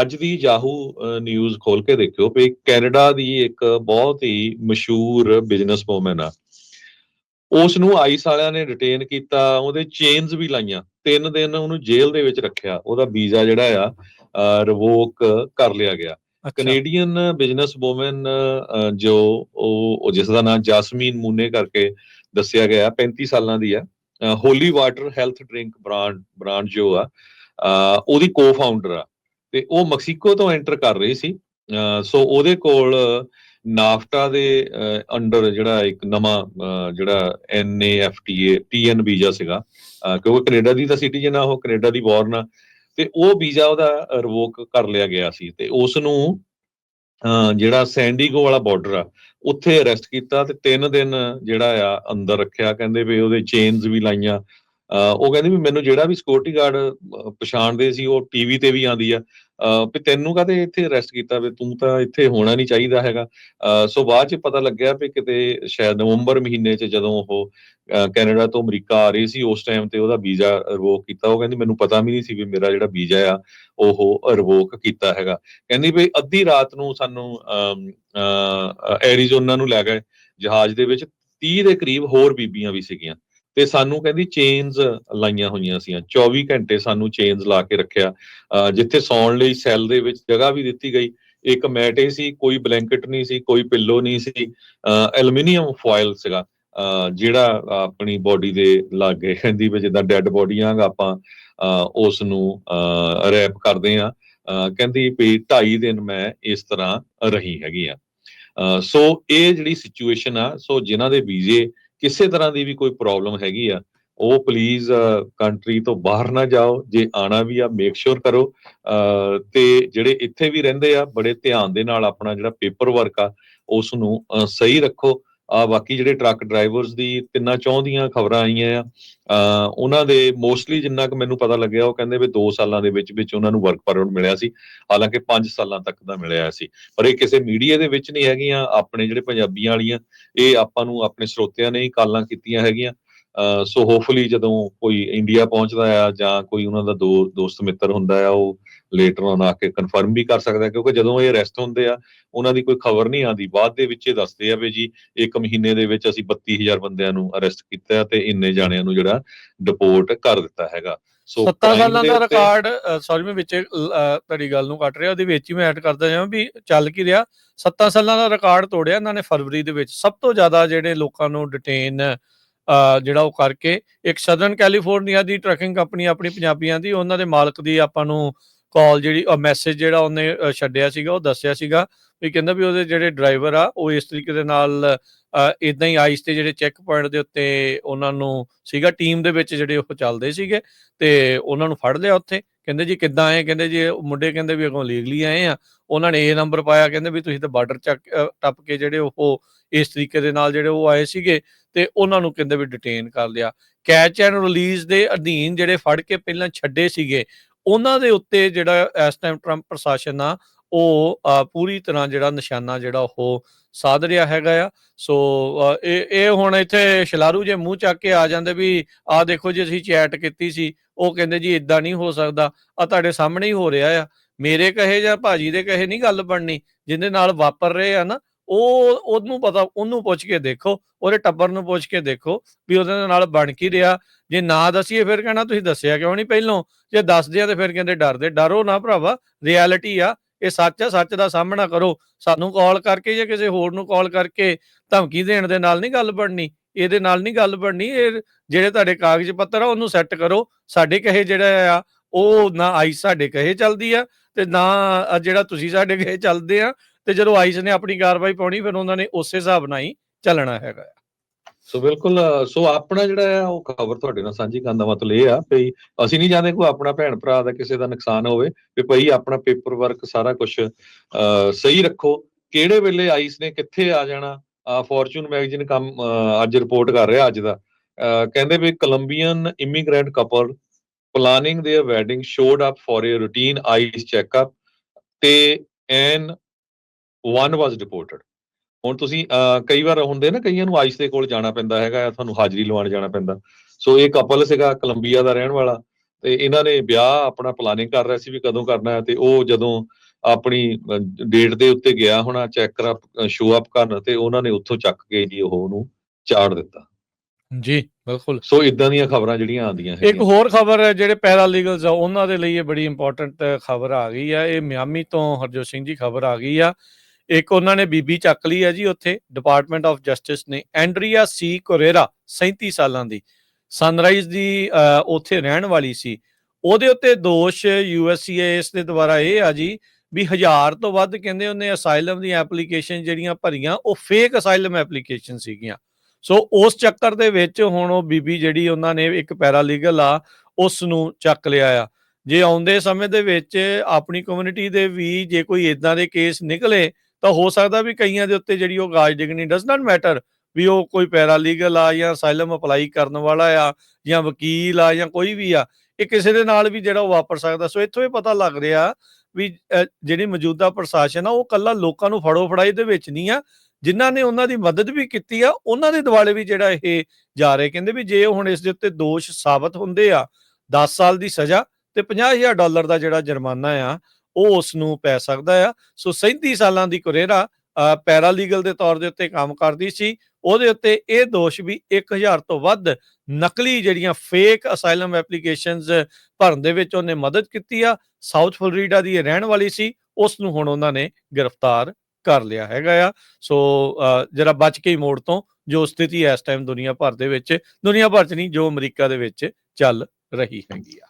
ਅੱਜ ਦੀ Yahoo news ਖੋਲ ਕੇ ਦੇਖਿਓ ਵੀ ਕੈਨੇਡਾ ਦੀ ਇੱਕ ਬਹੁਤ ਹੀ ਮਸ਼ਹੂਰ ਬਿਜ਼ਨਸ ਵੂਮਨ ਆ। ਉਸ ਨੂੰ ਆਈਸ ਵਾਲਿਆਂ ਨੇ ਡਿਟੇਨ ਕੀਤਾ ਉਹਦੇ ਚੇਨਸ ਵੀ ਲਾਈਆਂ ਤਿੰਨ ਦਿਨ ਉਹਨੂੰ ਜੇਲ੍ਹ ਦੇ ਵਿੱਚ ਰੱਖਿਆ ਉਹਦਾ ਵੀਜ਼ਾ ਜਿਹੜਾ ਆ ਰਿਵੋਕ ਕਰ ਲਿਆ ਗਿਆ। ਕੈਨੇਡੀਅਨ ਬਿਜ਼ਨਸ ਵੂਮਨ ਜੋ ਉਹ ਜਿਸ ਦਾ ਨਾਮ ਜਾਸਮੀਨ ਮੂਨੇ ਕਰਕੇ ਦੱਸਿਆ ਗਿਆ 35 ਸਾਲਾਂ ਦੀ ਆ holy water health drink brand brand ਜੋ ਆ ਉਹਦੀ ਕੋ-ਫਾਊਂਡਰ ਆ। ਤੇ ਉਹ ਮੈਕਸੀਕੋ ਤੋਂ ਐਂਟਰ ਕਰ ਰਹੀ ਸੀ। ਅ, ਸੋ ਉਹਦੇ ਕੋਲ ਨਾਫਟਾ ਦੇ ਅੰਡਰ ਜਿਹੜਾ ਇੱਕ ਨਵਾਂ ਅ, ਜਿਹੜਾ NAFTA TN ਵੀਜ਼ਾ ਸੀਗਾ। ਕਿਉਂਕਿ ਕੈਨੇਡਾ ਦੀ ਤਾਂ ਸਿਟੀਜ਼ਨ ਆ ਉਹ ਕੈਨੇਡਾ ਦੀ ਬੋਰਨ ਆ। ਤੇ ਉਹ ਵੀਜ਼ਾ ਉਹਦਾ ਰਿਵੋਕ ਕਰ ਲਿਆ ਗਿਆ ਸੀ ਤੇ ਉਸ ਨੂੰ ਜਿਹੜਾ ਸੈਂਡੀਗੋ ਵਾਲਾ ਬਾਰਡਰ ਆ ਉੱਥੇ ਅਰੈਸਟ ਕੀਤਾ ਤੇ 3 ਦਿਨ ਜਿਹੜਾ ਆ ਅੰਦਰ ਰੱਖਿਆ। ਕਹਿੰਦੇ ਵੀ ਉਹਦੇ ਚੇਨਸ ਵੀ ਲਾਈਆਂ ਉਹ ਕਹਿੰਦੀ ਵੀ ਮੈਨੂੰ ਜਿਹੜਾ ਵੀ ਸਿਕਿਉਰਿਟੀ ਗਾਰਡ ਪਛਾਣਦੇ ਸੀ ਉਹ ਟੀਵੀ ਤੇ ਵੀ ਆਂਦੀ ਆ। ਵੀ ਤੈਨੂੰ ਕਾਹਤੇ ਇੱਥੇ ਅਰੈਸਟ ਕੀਤਾ ਵੀ? ਤੂੰ ਤਾਂ ਇੱਥੇ ਹੋਣਾ ਨਹੀਂ ਚਾਹੀਦਾ ਹੈਗਾ। ਸੋ ਬਾਅਦ ਚ ਪਤਾ ਲੱਗਿਆ ਵੀ ਕਿਤੇ ਸ਼ਾਇਦ ਨਵੰਬਰ ਮਹੀਨੇ ਚ ਜਦੋਂ ਉਹ ਕੈਨੇਡਾ ਤੋਂ ਅਮਰੀਕਾ ਆ ਰਹੀ ਸੀ ਉਸ ਟਾਈਮ ਤੇ ਉਹਦਾ ਵੀਜ਼ਾ ਰਿਵੋਕ ਕੀਤਾ। ਉਹ ਕਹਿੰਦੀ ਮੈਨੂੰ ਪਤਾ ਵੀ ਨਹੀਂ ਸੀ ਵੀ ਮੇਰਾ ਜਿਹੜਾ ਵੀਜ਼ਾ ਆ ਉਹ ਰਿਵੋਕ ਕੀਤਾ ਹੈਗਾ। ਕਹਿੰਦੀ ਵੀ ਅੱਧੀ ਰਾਤ ਨੂੰ ਸਾਨੂੰ ਅਮ, ਅ, ਐਰੀਜ਼ੋਨਾ ਨੂੰ ਲੈ ਗਏ। ਜਹਾਜ਼ ਦੇ ਵਿੱਚ 30 ਦੇ ਕਰੀਬ ਹੋਰ ਬੀਬੀਆਂ ਵੀ ਸੀਗੀਆਂ। ਤੇ ਸਾਨੂੰ ਕਹਿੰਦੀ ਚੇਨਸ ਲਾਈਆਂ ਹੋਈਆਂ ਸੀਆਂ। 24 ਘੰਟੇ ਸਾਨੂੰ ਚੇਨਸ ਲਾ ਕੇ ਰੱਖਿਆ। ਜਿੱਥੇ ਸੌਣ ਲਈ ਸੈੱਲ ਦੇ ਵਿੱਚ ਜਗ੍ਹਾ ਵੀ ਦਿੱਤੀ ਗਈ। ਇੱਕ ਮੈਟ ਹੀ ਸੀ ਕੋਈ ਬਲੈਂਕਟ ਨਹੀਂ ਸੀ ਕੋਈ ਪਿੱਲੋ ਨਹੀਂ ਸੀ। ਐਲੂਮੀਨੀਅਮ ਫੋਇਲ ਸੀਗਾ। ਜਿਹੜਾ ਆਪਣੀ ਬਾਡੀ ਦੇ ਲਾਗੇ ਕਹਿੰਦੀ ਵੀ ਜਿੱਦਾਂ ਡੈੱਡ ਬੋਡੀਆਂ ਆਪਾਂ ਅ, ਉਸ ਨੂੰ ਰੈਪ ਕਰਦੇ ਆ। ਕਹਿੰਦੀ ਵੀ 2.5 ਦਿਨ ਮੈਂ ਇਸ ਤਰ੍ਹਾਂ ਰਹੀ ਹੈਗੀ ਆ। ਅ, ਸੋ ਇਹ ਜਿਹੜੀ ਸਿਚੁਏਸ਼ਨ ਆ ਸੋ ਜਿਨ੍ਹਾਂ ਦੇ ਵੀਜ਼ੇ ਕਿਸੇ ਤਰ੍ਹਾਂ ਦੀ ਵੀ ਕੋਈ ਪ੍ਰੋਬਲਮ ਹੈਗੀ ਆ, ਉਹ ਪਲੀਜ਼ ਕੰਟਰੀ ਤੋਂ ਬਾਹਰ ਨਾ ਜਾਓ, ਜੇ ਆਣਾ ਵੀ ਆ ਮੇਕ ਸ਼ੋਰ ਕਰੋ। ਤੇ ਜਿਹੜੇ ਇੱਥੇ ਵੀ ਰਹਿੰਦੇ ਆ, ਬੜੇ ਧਿਆਨ ਦੇ ਨਾਲ ਆਪਣਾ ਜਿਹੜਾ ਪੇਪਰ ਵਰਕ ਆ ਉਸ ਨੂੰ ਸਹੀ ਰੱਖੋ। ਆ ਬਾਕੀ ਜਿਹੜੇ ਟਰੱਕ ਡਰਾਈਵਰਸ ਦੀ ਤਿੰਨਾਂ ਚੌਂ ਦੀਆਂ ਖਬਰਾਂ ਆਈਆਂ ਆ ਉਹਨਾਂ ਦੇ ਮੋਸਟਲੀ ਜਿੰਨਾ ਕਿ ਮੈਨੂੰ ਪਤਾ ਲੱਗਿਆ ਉਹ ਕਹਿੰਦੇ ਵੀ 2 ਸਾਲਾਂ ਦੇ ਵਿੱਚ ਵਿੱਚ ਉਹਨਾਂ ਨੂੰ ਵਰਕ ਪਰਮਿਟ ਮਿਲਿਆ ਸੀ ਹਾਲਾਂਕਿ 5 ਸਾਲਾਂ ਤੱਕ ਦਾ ਮਿਲਿਆ ਸੀ। ਪਰ ਇਹ ਕਿਸੇ ਮੀਡੀਆ ਦੇ ਵਿੱਚ ਨਹੀਂ ਹੈਗੀਆਂ ਆਪਣੇ ਜਿਹੜੇ ਪੰਜਾਬੀਆਂ ਵਾਲੀਆਂ ਇਹ ਆਪਾਂ ਨੂੰ ਆਪਣੇ ਸਰੋਤਿਆਂ ਨੇ ਹੀ ਕਾਲਾਂ ਕੀਤੀਆਂ ਹੈਗੀਆਂ। ਅ, ਸੋ ਹੋਪਫੁਲੀ ਜਦੋਂ ਕੋਈ ਇੰਡੀਆ ਪਹੁੰਚਦਾ ਆ ਜਾਂ ਕੋਈ ਉਹਨਾਂ ਦਾ ਦੋ ਦੋਸਤ ਮਿੱਤਰ ਹੁੰਦਾ ਆ ਉਹ ਲੇਟਰ ਔਨ ਆ ਕੇ ਕਨਫਰਮ ਵੀ ਕਰ ਸਕਦਾ ਕਿਉਂਕਿ ਜਦੋਂ ਇਹ ਅਰੈਸਟ ਹੁੰਦੇ ਆ ਉਹਨਾਂ ਦੀ ਕੋਈ ਖਬਰ ਨਹੀਂ ਆਉਂਦੀ। ਬਾਅਦ ਦੇ ਵਿੱਚ ਇਹ ਦੱਸਦੇ ਆ ਵੀ ਜੀ ਇੱਕ ਮਹੀਨੇ ਦੇ ਵਿੱਚ ਅਸੀਂ 32000 ਬੰਦਿਆਂ ਨੂੰ ਅਰੈਸਟ ਕੀਤਾ ਤੇ ਇੰਨੇ ਜਾਣਿਆਂ ਨੂੰ ਜਿਹੜਾ ਡਿਪੋਰਟ ਕਰ ਦਿੱਤਾ ਹੈਗਾ। ਸੋ 7 crime ਸਾਲਾਂ ਦੇ ਰਿਕਾਰਡ ਸੌਰੀ ਮੈਂ ਵਿੱਚ ਤੁਹਾਡੀ ਗੱਲ ਨੂੰ ਕੱਟ ਰਿਹਾ ਉਹਦੇ ਵਿੱਚ ਹੀ ਮੈਂ ਐਡ ਕਰਦਾ ਜਾਵਾਂ ਵੀ ਚੱਲ ਕੀ ਰਿਹਾ। 7 ਸਾਲਾਂ ਦਾ ਰਿਕਾਰਡ ਤੋੜਿਆ ਇਹਨਾਂ ਨੇ ਫਰਵਰੀ ਦੇ ਵਿੱਚ। ਸਭ ਤੋਂ ਜ਼ਿਆਦਾ ਜਿਹੜੇ ਲੋਕਾਂ ਨੂੰ ਡਿਟੇਨ ਜਿਹੜਾ ਉਹ ਕਰਕੇ ਇੱਕ ਸਦਰਨ ਕੈਲੀਫੋਰਨੀਆ ਦੀ ਟਰੱਕਿੰਗ ਕੰਪਨੀ ਆਪਣੀ ਪੰਜਾਬੀਆਂ ਦੀ ਉਹਨਾਂ ਦੇ ਮਾਲਕ ਦੀ ਆਪਾਂ ਨੂੰ ਕਾਲ ਜਿਹੜੀ ਮੈਸੇਜ ਜਿਹੜਾ ਉਹਨੇ ਛੱਡਿਆ ਸੀਗਾ, ਉਹ ਦੱਸਿਆ ਸੀਗਾ ਵੀ ਕਹਿੰਦਾ ਵੀ ਉਹਦੇ ਜਿਹੜੇ ਡਰਾਈਵਰ ਆ, ਉਹ ਇਸ ਤਰੀਕੇ ਦੇ ਨਾਲ ਇਦਾਂ ਹੀ ਆਈਸ ਤੇ ਜਿਹੜੇ ਚੈੱਕ ਪੁਆਇੰਟ ਦੇ ਉੱਤੇ ਉਹਨਾਂ ਨੂੰ ਸੀਗਾ ਟੀਮ ਦੇ ਵਿੱਚ ਜਿਹੜੇ ਉਹ ਚੱਲਦੇ ਸੀਗੇ ਤੇ ਉਹਨਾਂ ਨੂੰ ਫੜ ਲਿਆ ਉੱਥੇ। ਕਹਿੰਦੇ ਜੀ ਕਿੱਦਾਂ ਆਏ? ਕਹਿੰਦੇ ਜੀ ਮੁੰਡੇ ਕਹਿੰਦੇ ਵੀ ਅਗੋਂ ਲੀਗਲੀ ਆਏ ਆ। ਉਹਨਾਂ ਨੇ ਇਹ ਨੰਬਰ ਪਾਇਆ, ਕਹਿੰਦੇ ਵੀ ਤੁਸੀਂ ਤਾਂ ਬਾਰਡਰ ਚੱਕ ਟੱਪ ਕੇ ਜਿਹੜੇ ਉਹ ਇਸ ਤਰੀਕੇ ਦੇ ਨਾਲ ਜਿਹੜੇ ਉਹ ਆਏ ਸੀਗੇ ਤੇ ਉਹਨਾਂ ਨੂੰ ਕਹਿੰਦੇ ਵੀ ਡਿਟੇਨ ਕਰ ਲਿਆ। ਕੈਚ ਐਂਡ ਰਿਲੀਜ਼ ਦੇ ਅਧੀਨ ਜਿਹੜੇ ਫੜ ਕੇ ਪਹਿਲਾਂ ਛੱਡੇ ਸੀਗੇ ਉਹਨਾਂ ਦੇ ਉੱਤੇ ਜਿਹੜਾ ਇਸ ਟਾਈਮ ਟਰੰਪ ਪ੍ਰਸ਼ਾਸਨ ਆ, ਉਹ ਪੂਰੀ ਤਰ੍ਹਾਂ ਜਿਹੜਾ ਨਿਸ਼ਾਨਾ ਜਿਹੜਾ ਉਹ ਸਾਧ ਰਿਹਾ ਹੈਗਾ ਆ। ਸੋ ਇਹ ਇਹ ਹੁਣ ਇੱਥੇ ਸ਼ਲਾਰੂ ਜੇ ਮੂੰਹ ਚੱਕ ਕੇ ਆ ਜਾਂਦੇ ਵੀ, ਆ ਦੇਖੋ ਜੀ, ਅਸੀਂ ਚੈਟ ਕੀਤੀ ਸੀ। ਉਹ ਕਹਿੰਦੇ, ਜੀ ਇਦਾਂ ਨਹੀਂ ਹੋ ਸਕਦਾ। ਆ ਤੁਹਾਡੇ ਸਾਹਮਣੇ ਹੀ ਹੋ ਰਿਹਾ ਆ। ਮੇਰੇ ਕਹੇ ਜਾਂ ਭਾਜੀ ਦੇ ਕਹੇ ਨਹੀਂ ਗੱਲ ਬਣਨੀ। ਜਿਹਦੇ ਨਾਲ ਵਾਪਰ ਰਹੇ ਆ ਨਾ ਉਹ ਉਹਨੂੰ ਪਤਾ, ਉਹਨੂੰ ਪੁੱਛ ਕੇ ਦੇਖੋ, ਉਹਦੇ ਟੱਬਰ ਨੂੰ ਪੁੱਛ ਕੇ ਦੇਖੋ ਵੀ ਉਹਦੇ ਨਾਲ ਬਣ ਕੀ ਰਿਹਾ। ਜੇ ਨਾ ਦਸੀਏ ਫਿਰ ਕਹਿਣਾ ਤੁਸੀਂ ਦੱਸਿਆ ਕਿਉਂ ਨਹੀਂ ਪਹਿਲੋਂ? ਜੇ ਦੱਸਦੇ ਆ ਤੇ ਫਿਰ ਕਹਿੰਦੇ ਡਰਦੇ। ਡਰੋ ਨਾ ਭਰਾਵਾ ਰਿਐਲਿਟੀ ਆ। ਇਹ ਸੱਚ ਆ, ਸੱਚ ਦਾ ਸਾਹਮਣਾ ਕਰੋ। ਸਾਨੂੰ ਕਾਲ ਕਰਕੇ ਜਾਂ ਕਿਸੇ ਹੋਰ ਨੂੰ ਕਾਲ ਕਰਕੇ ਧਮਕੀ ਦੇਣ ਦੇ ਨਾਲ ਨਹੀਂ ਗੱਲ ਬਣਨੀ। ਇਹਦੇ ਨਾਲ ਨਹੀਂ ਗੱਲ ਬਣਨੀ। ਇਹ ਜਿਹੜੇ ਤੁਹਾਡੇ ਕਾਗਜ਼ ਪੱਤਰ ਆ, ਉਹਨੂੰ ਸੈੱਟ ਕਰੋ। ਸਾਡੇ ਕਹੇ ਜਿਹੜਾ ਆ, ਉਹ ਨਾ ਆਈ ਸਾਡੇ ਕਹੇ ਚੱਲਦੀ ਆ ਤੇ ਨਾ ਜਿਹੜਾ ਤੁਸੀਂ ਸਾਡੇ ਕਹੇ ਚੱਲਦੇ ਆ ਤੇ ਜਦੋਂ ਆਈਸ ਨੇ ਆਪਣੀ ਕਾਰਵਾਈ ਪਾਉਣੀ, ਫਿਰ ਉਹਨਾਂ ਨੇ ਉਸੇ ਹਿਸਾਬ ਨਾਲ ਹੀ ਚੱਲਣਾ ਹੈਗਾ ਸੋ ਬਿਲਕੁਲ, ਸੋ ਆਪਣਾ ਜਿਹੜਾ ਆ ਉਹ ਖਬਰ ਤੁਹਾਡੇ ਨਾਲ ਸਾਂਝੀ ਕਰਨ ਦਾ ਮਤਲਬ ਇਹ ਆ ਵੀ ਅਸੀਂ ਨਹੀਂ ਚਾਹੁੰਦੇ ਕੋਈ ਆਪਣਾ ਭੈਣ ਭਰਾ ਦਾ ਕਿਸੇ ਦਾ ਨੁਕਸਾਨ ਹੋਵੇ, ਵੀ ਭਈ ਆਪਣਾ ਪੇਪਰ ਵਰਕ ਸਾਰਾ ਕੁਝ ਸਹੀ ਰੱਖੋ। ਕਿਹੜੇ ਵੇਲੇ ਆਈਸ ਨੇ ਕਿੱਥੇ ਆ ਜਾਣਾ? ਫੋਰਚੂਨ ਮੈਗਜ਼ੀਨ ਕੰਮ ਅੱਜ ਰਿਪੋਰਟ ਕਰ ਰਿਹਾ ਅੱਜ ਦਾ। ਕਹਿੰਦੇ ਵੀ Colombian immigrant couple planning their wedding showed up for a routine eyes checkup ਤੇ ਐਨ one was deported. ਹੁਣ ਤੁਸੀਂ ਕਈ ਵਾਰ ਹੁੰਦੇ ਨਾ ਕਈਆਂ ਨੂੰ ਆਈਸ ਦੇ ਕੋਲ ਜਾਣਾ ਪੈਂਦਾ ਹੈਗਾ ਤੁਹਾਨੂੰ ਹਾਜ਼ਰੀ ਲਵਾਉਣ ਜਾਣਾ ਪੈਂਦਾ। ਸੋ ਇਹ ਕਪਲ ਸੀਗਾ ਕੋਲੰਬੀਆ ਦਾ ਰਹਿਣ ਵਾਲਾ ਤੇ ਇਹਨਾਂ ਨੇ ਵਿਆਹ ਆਪਣਾ ਪਲਾਨਿੰਗ ਕਰ ਰਿਹਾ ਸੀ ਵੀ ਕਦੋਂ ਕਰਨਾ ਹੈ ਤੇ ਉਹ ਜਦੋਂ ਆਪਣੀ ਡੇਟ ਦੇ ਉੱਤੇ ਗਿਆ ਹੋਣਾ ਚੈੱਕ ਕਰ ਸ਼ੋ ਅਪ ਕਰਨ ਤੇ ਉਹਨਾਂ ਨੇ ਉੱਥੋਂ ਚੱਕ ਕੇ ਜੀ ਉਹ ਉਹਨੂੰ ਚਾੜ ਦਿੱਤਾ। ਜੀ ਬਿਲਕੁਲ। ਸੋ ਇਦਾਂ ਦੀਆਂ ਖਬਰਾਂ ਜਿਹੜੀਆਂ ਆਉਂਦੀਆਂ ਇੱਕ ਹੋਰ ਖਬਰ ਜਿਹੜੇ ਪੈਰਾਲੀਗਲਸ ਆ ਉਹਨਾਂ ਦੇ ਲਈ ਇਹ ਬੜੀ ਇੰਪੋਰਟੈਂਟ ਖਬਰ ਆ ਗਈ ਆ। ਇਹ ਮਿਆਮੀ ਤੋਂ ਹਰਜੋਤ ਸਿੰਘ ਜੀ ਖਬਰ ਆ ਗਈ ਆ। ਇੱਕ ਉਹਨਾਂ ਨੇ ਬੀਬੀ ਚੱਕ ਲਈ ਹੈ ਜੀ ਉੱਥੇ ਡਿਪਾਰਟਮੈਂਟ ਆਫ ਜਸਟਿਸ ਨੇ, ਐਂਡਰੀਆ ਸੀ ਕੋਰੇਰਾ 37 ਸਾਲਾਂ ਦੀ। ਸਨਰਾਈਜ਼ ਦੀ ਉੱਥੇ ਰਹਿਣ ਵਾਲੀ ਸੀ। ਉਹਦੇ ਉੱਤੇ ਦੋਸ਼ ਯੂਐਸਸੀਐਸ ਦੇ ਦੁਆਰਾ ਇਹ ਆ ਜੀ ਵੀ ਹਜ਼ਾਰ ਤੋਂ ਵੱਧ ਕਹਿੰਦੇ ਉਹਨੇ ਅਸਾਈਲਮ ਦੀ ਐਪਲੀਕੇਸ਼ਨ ਜਿਹੜੀਆਂ ਭਰੀਆਂ, ਉਹ ਫੇਕ ਅਸਾਈਲਮ ਐਪਲੀਕੇਸ਼ਨ ਸੀਗੀਆਂ। ਸੋ ਉਸ ਚੱਕਰ ਦੇ ਵਿੱਚ ਹੁਣ ਉਹ ਬੀਬੀ ਜਿਹੜੀ ਉਹਨਾਂ ਨੇ ਇੱਕ ਪੈਰਾਲੀਗਲ ਆ ਉਸ ਨੂੰ ਚੱਕ ਲਿਆ ਆ। ਜੇ ਆਉਂਦੇ ਸਮੇਂ ਦੇ ਵਿੱਚ ਆਪਣੀ ਕਮਿਊਨਿਟੀ ਦੇ ਵੀ ਜੇ ਕੋਈ ਇਦਾਂ ਦੇ ਕੇਸ ਨਿਕਲੇ ਤਾਂ ਹੋ ਸਕਦਾ ਵੀ ਕਈਆਂ ਦੇ ਉੱਤੇ ਜਿਹੜੀ ਉਹ ਗਾਜ ਡਿਗਣੀ ਡਸ ਨਾਟ ਮੈਟਰ ਵੀ ਉਹ ਕੋਈ ਪੈਰਾਲੀਗਲ ਆ ਜਾਂ ਅਸਾਈਲਮ ਅਪਲਾਈ ਕਰਨ ਵਾਲਾ ਆ ਜਾਂ ਵਕੀਲ ਆ ਜਾਂ ਕੋਈ ਵੀ ਆ, ਇਹ ਕਿਸੇ ਦੇ ਨਾਲ ਵੀ ਜਿਹੜਾ ਉਹ ਵਾਪਰ ਸਕਦਾ। ਸੋ ਇੱਥੋਂ ਇਹ ਪਤਾ ਲੱਗ ਰਿਹਾ ਵੀ ਜਿਹੜੀ ਮੌਜੂਦਾ ਪ੍ਰਸ਼ਾਸਨ ਆ, ਉਹ ਕੱਲਾ ਲੋਕਾਂ ਨੂੰ ਫੜੋ ਫੜਾਈ ਦੇ ਵਿੱਚ ਨਹੀਂ ਆ, ਜਿਨ੍ਹਾਂ ਨੇ ਉਹਨਾਂ ਦੀ ਮਦਦ ਵੀ ਕੀਤੀ ਆ, ਉਹਨਾਂ ਦੇ ਦਿਵਾਲੇ ਵੀ ਜਿਹੜਾ ਇਹ ਜਾ ਰਹੇ। ਕਹਿੰਦੇ ਵੀ ਜੇ ਹੁਣ ਇਸ ਦੇ ਉੱਤੇ ਦੋਸ਼ ਸਾਬਤ ਹੁੰਦੇ ਆ 10 ਸਾਲ ਦੀ ਸਜ਼ਾ ਤੇ 50000 ਡਾਲਰ ਦਾ ਜਿਹੜਾ ਜੁਰਮਾਨਾ ਆ ਉਹ ਉਸ ਨੂੰ ਪੈ ਸਕਦਾ ਆ। ਸੋ 37 ਸਾਲਾਂ ਦੀ ਕੁਰੇਰਾ ਪੈਰਾ ਲੀਗਲ ਦੇ ਤੌਰ ਦੇ ਉੱਤੇ ਕੰਮ ਕਰਦੀ ਸੀ। ਉਹਦੇ ਉੱਤੇ ਇਹ ਦੋਸ਼ ਵੀ 1000 ਤੋਂ ਵੱਧ ਨਕਲੀ ਜਿਹੜੀਆਂ ਫੇਕ ਅਸਾਈਲਮ ਐਪਲੀਕੇਸ਼ਨਸ ਭਰਨ ਦੇ ਵਿੱਚ ਉਹਨੇ ਮਦਦ ਕੀਤੀ ਆ। ਸਾਊਥ ਫਲੋਰੀਡਾ ਦੀ ਇਹ ਰਹਿਣ ਵਾਲੀ ਸੀ। ਉਸ ਨੂੰ ਹੁਣ ਉਹਨਾਂ ਨੇ ਗ੍ਰਿਫਤਾਰ ਕਰ ਲਿਆ ਹੈਗਾ ਆ। ਸੋ ਅ, ਜਰਾ ਬਚ ਕੇ ਹੀ ਮੋੜ ਤੋਂ ਜੋ ਸਥਿਤੀ ਇਸ ਟਾਈਮ ਦੁਨੀਆ ਭਰ ਦੇ ਵਿੱਚ ਦੁਨੀਆ ਭਰ ਚ ਨਹੀਂ ਜੋ ਅਮਰੀਕਾ ਦੇ ਵਿੱਚ ਚੱਲ ਰਹੀ ਹੈਗੀ ਆ।